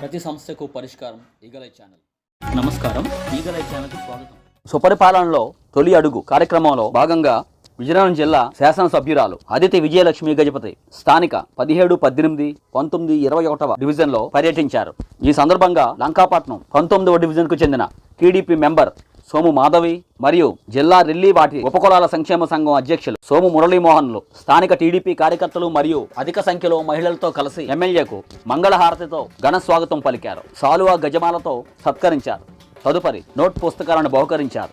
ప్రతి సమస్యకు పరిష్కారం ఈగలై ఛానల్. నమస్కారం. ఈగలై ఛానల్కి స్వాగతం. సుపరిపాలనలో తొలి అడుగు కార్యక్రమంలో భాగంగా విజయనగరం జిల్లా శాసనసభ్యురాలు అదితి విజయలక్ష్మి గజపతి స్థానిక పదిహేడు పద్దెనిమిది పంతొమ్మిది ఇరవై ఒకటవ డివిజన్లో పర్యటించారు. ఈ సందర్భంగా లంకాపట్నం పంతొమ్మిదవ డివిజన్కు చెందిన టీడీపీ మెంబర్ సోము మాధవి మరియు జిల్లా రెల్లి వాటి ఉపకులాల సంక్షేమ సంఘం అధ్యక్షులు సోము మురళీమోహన్లు స్థానిక టీడీపీ కార్యకర్తలు మరియు అధిక సంఖ్యలో మహిళలతో కలిసి ఎమ్మెల్యేకు మంగళహారతితో ఘన స్వాగతం పలికారు. సాలువా గజమాలతో సత్కరించారు. తదుపరి నోట్ పుస్తకాలను బహుకరించారు.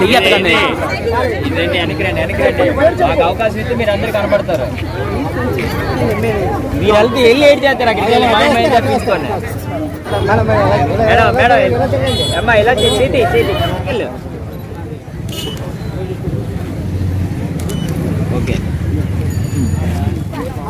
చెయ్యకండి ఇదండి వెనక్కి రండి వెనక్కి రండి. మాకు అవకాశం ఇస్తే మీరు అందరు కనపడతారు. మీరు వెళ్తే వెళ్ళి ఏడు చేస్తారు? అక్కడికి వెళ్ళి మా ఏం తీసుకోండి. మేడం మేడం అమ్మా ఇలా చే- చీటి చీటి వెళ్ళు.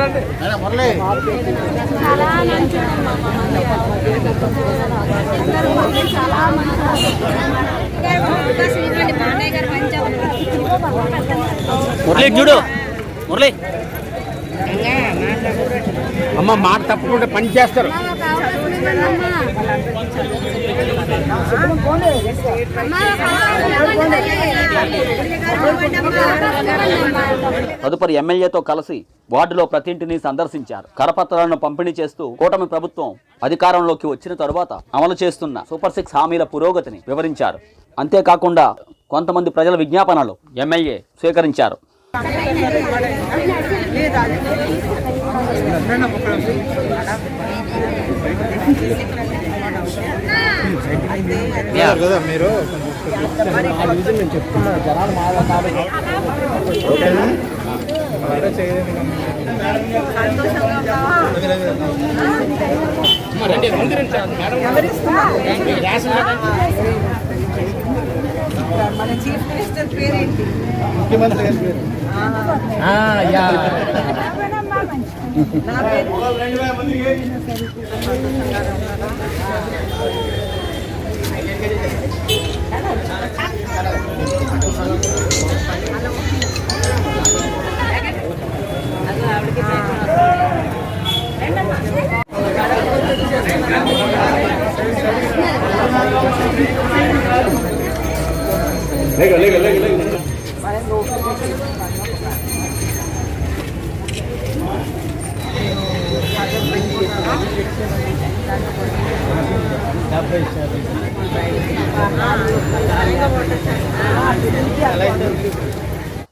చాలా మురళి చూడు. మురళి. అమ్మ మాట తప్పకుండా పని చేస్తారు. తదుపరి ఎమ్మెల్యేతో కలిసి వార్డులో ప్రతి ఇంటిని సందర్శించారు. కరపత్రాలను పంపిణీ చేస్తూ కూటమి ప్రభుత్వం అధికారంలోకి వచ్చిన తరువాత అమలు చేస్తున్న సూపర్ సిక్స్ హామీల పురోగతిని వివరించారు. అంతేకాకుండా కొంతమంది ప్రజల విజ్ఞాపనలు ఎమ్మెల్యే స్వీకరించారు. కదా మీరు నేను చెప్తున్నా జనాలు మాదా కాబట్టి ఓకేనా? మన చీఫ్ మినిస్టర్ పేరేంటి? ముఖ్యమంత్రి గారి పేరు. నా పేరు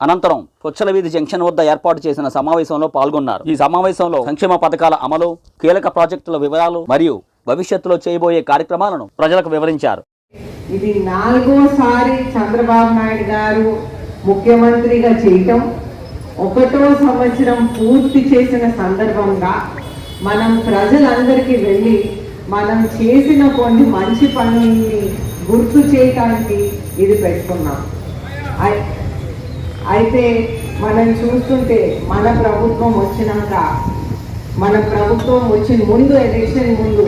అనంతరం పుచ్చల వీధి జంక్షన్ వద్ద ఏర్పాటు చేసిన సమావేశంలో పాల్గొన్నారు. ఈ సమావేశంలో సంక్షేమ పథకాల అమలు కీలక ప్రాజెక్టుల వివరాలు మరియు భవిష్యత్తులో చేయబోయే కార్యక్రమాలను ప్రజలకు వివరించారు. ఇది నాలుగోసారి చంద్రబాబు నాయుడు గారు ముఖ్యమంత్రిగా చేయటం ఒకటో సంవత్సరం పూర్తి చేసిన సందర్భంగా మనం ప్రజలందరికీ వెళ్ళి మనం చేసిన కొన్ని మంచి పనుల్ని గుర్తు చేయటానికి ఇది పెట్టుకున్నాం. అయితే మనం చూస్తుంటే మన ప్రభుత్వం వచ్చినాక మన ప్రభుత్వం వచ్చిన ముందు ఎలక్షన్ ముందు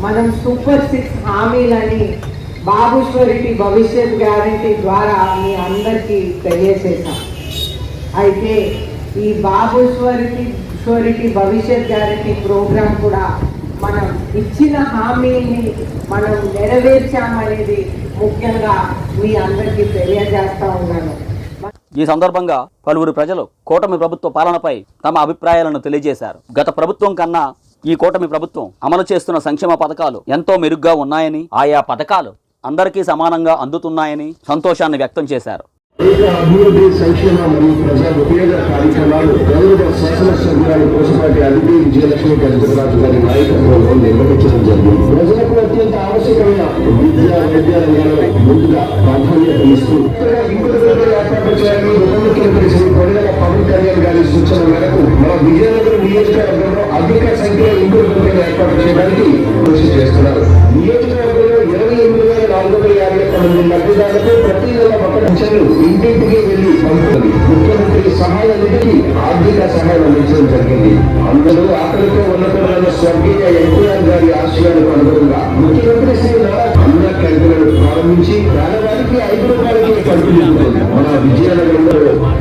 మనం సూపర్ సిక్స్ హామీలని బాబుశ్వరికి భవిష్యత్ గ్యారంటీ ద్వారా మీ అందరికీ తెలియచేశాం అయితే ఈ బాబుశ్వరికి ష్యూరిటీ భవిష్యత్ గ్యారంటీ ప్రోగ్రాం కూడా మనం ఇచ్చిన హామీని మనం నెరవేర్చామనేది ముఖ్యంగా మీ అందరికీ తెలియజేస్తా ఉన్నాను. ఈ సందర్భంగా పలువురు ప్రజలు కూటమి ప్రభుత్వ పాలనపై తమ అభిప్రాయాలను తెలియజేశారు. గత ప్రభుత్వం కన్నా ఈ కూటమి ప్రభుత్వం అమలు చేస్తున్న సంక్షేమ పథకాలు ఎంతో మెరుగ్గా ఉన్నాయని ఆయా పథకాలు అందరికీ సమానంగా అందుతున్నాయని సంతోషాన్ని వ్యక్తం చేశారు. అభివృద్ధి సంక్షేమ మరియు ప్రజా ఉపయోగ కార్యక్రమాలు గౌరవ శాసనసభ్యురాలు కోసపాటి అదితి విజయలక్ష్మి గజపతిరాజు గారి నాయకత్వంలో నిర్వహించడం జరిగింది. ప్రజలకు అత్యంత ఆవశ్యకమైన విద్య వైద్య ముందుగా ప్రాధాన్యత ఇస్తూ ముఖ్యమంత్రి శ్రీ పవన్ కళ్యాణ్ గారి సూచన మేరకు మన విజయనగరం నియోజకవర్గంలో అధిక సంఖ్యలో ఇంకొక ఏర్పాటు చేయడానికి కృషి చేస్తున్నారు. నియోజకవర్గం నాలుగు వందల యాభై ఒక్క మంది లబ్ధిదారులకు ప్రతి నెల ఒక పింఛను ఇంటింటికి వెళ్ళి పంపుతుంది. ముఖ్యమంత్రి సహాయ నిధికి ఆర్థిక సహాయం అందించడం జరిగింది. అందరూ ఆకలితో ఉన్నతున్న స్వర్గీయ ఎన్టీఆర్ గారి ఆశయాలకు అనుగుణంగా ముఖ్యమంత్రి శ్రీ నారా అన్న క్యాంటీన్లను ప్రారంభించి పేదవారికి ఐదు రూపాయలకి పంపిణీ మన విజయనగరంలో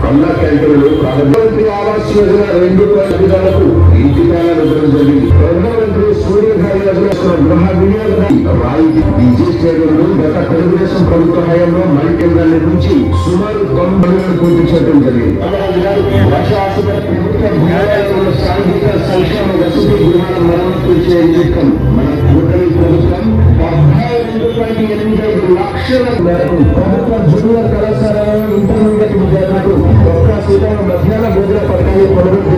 అన్న క్యాంటీన్లు ప్రధానమంత్రి ఆవాస్ యోజన రెండు వినియోగ రాయితీ గత తెలుగుదేశం ప్రభుత్వ హయాంలో మడి కేంద్రాల నిర్మించి సుమారు తొంభై వేలు పూర్తి చేయడం జరిగింది. సాంఘిక సంక్షేమ వసతి చేయడం మన కూటమి ప్రభుత్వం లక్షల మేరకు ప్రభుత్వ జూనియర్ కళాశాలలో ఇంటర్మీడియట్ విద్యార్థులకు ఒక్క సీతాల మధ్యాహ్న భోజన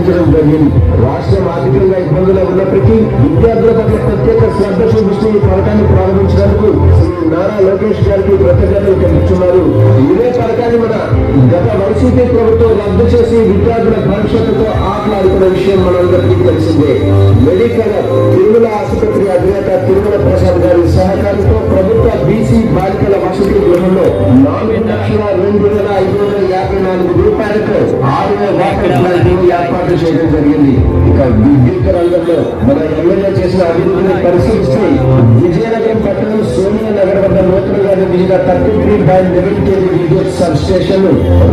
పథకాన్ని జరిగింది. రాష్ట్రం ఆర్థికంగా ఇబ్బందులు ఉన్నప్పటికీ విద్యార్థుల పట్ల ప్రత్యేక శ్రద్ధ చూపిస్తూ ఈ పథకాన్ని ప్రారంభించినందుకు శ్రీ నారా లోకేష్ గారికి కృతజ్ఞతలు తెలుపుతున్నారు. ఇదే పథకాన్ని మన గత వైసీపీ ప్రభుత్వం రద్దు చేసి విద్యార్థుల భవిష్యత్తుతో ఆటలాడుతున్న విషయం మనందరికీ తెలిసిందే. మెడికల్ తిరుమల ఆసుపత్రి అధినేత తిరుమల ప్రసాద్ గారి సహకారంతో ప్రభుత్వ బీసీ బాలికల వసతి గృహంలో నాలుగు లక్షల రెండు వేల ఐదు వందల యాభై నాలుగు రూపాయలతో ఆరు ఏర్పాటు చేయడం జరిగింది. ఇక విద్యుత్ రంగంలో మన ఎమ్మెల్యే చేసిన అభివృద్ధిని పరిశీలిస్తే విజయనగరం పట్టణం సోనియా నగర్ వద్ద నూతనంగా నిర్మించిన thirty three point eleven KV విద్యుత్ సబ్ స్టేషన్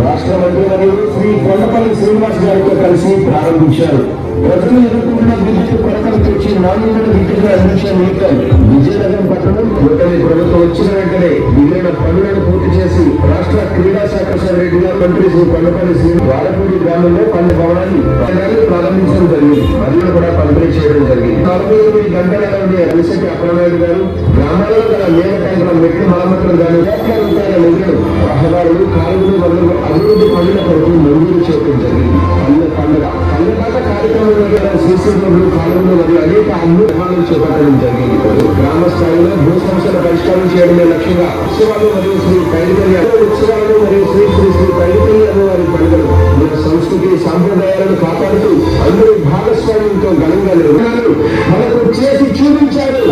రాష్ట్ర మంత్రి మరియు శ్రీ కొండపల్లి శ్రీనివాస్ గారితో కలిసి ప్రారంభించారు. ప్రజలు ఎదుర్కొంటున్న విద్యుత్ కొరతలు తెచ్చి నాణ్యమైన విద్యుత్ అందించే నిమిత్తం విజయనగరం పట్టణం కూటమి ప్రభుత్వం వచ్చిన వెంటనే మిగిలిన పనులను పూర్తి చేసి రాష్ట్ర క్రీడా శాఖ రెడ్డి మంత్రి శ్రీ కొండపల్లి శ్రీ వాడపూడి గ్రామంలో పల్లె భవనాన్ని ప్రారంభించడం జరిగింది. మరియు కూడా పంపిణీ చేయడం జరిగింది. నలభై ఎనిమిది గంటల నుండి అప్పలనాయుడు గారు గ్రామాలలో గల నీళ్ళ ట్యాంకుల మెట్లు మరమ్మతులు గాను రూపాయల నిధులు రహదారులు కాలువలు మరియు అభివృద్ధి పనుల కొరకు మంజూరు చేయడం జరిగింది. కార్యక్రమంలో గల సీసీ మరియు అనేక అన్ని నిర్మాణం చేపట్టడం జరిగింది. గ్రామ స్థాయిలో భూ సమస్యల పరిష్కారం చేయడమే లక్ష్యంగా ఉత్సవాలు మరియు శ్రీ కైలిపల్లి ఉత్సవాలు మరియు శ్రీ శ్రీ శ్రీ కైలిపల్లి అమ్మవారి పండుగలు మన సంస్కృతి సాంప్రదాయాలను కాపాడుతూ అందరి భాగస్వామ్యంతో ఘనంగా నిర్వహణలు మనకు చేసి చూపించారు.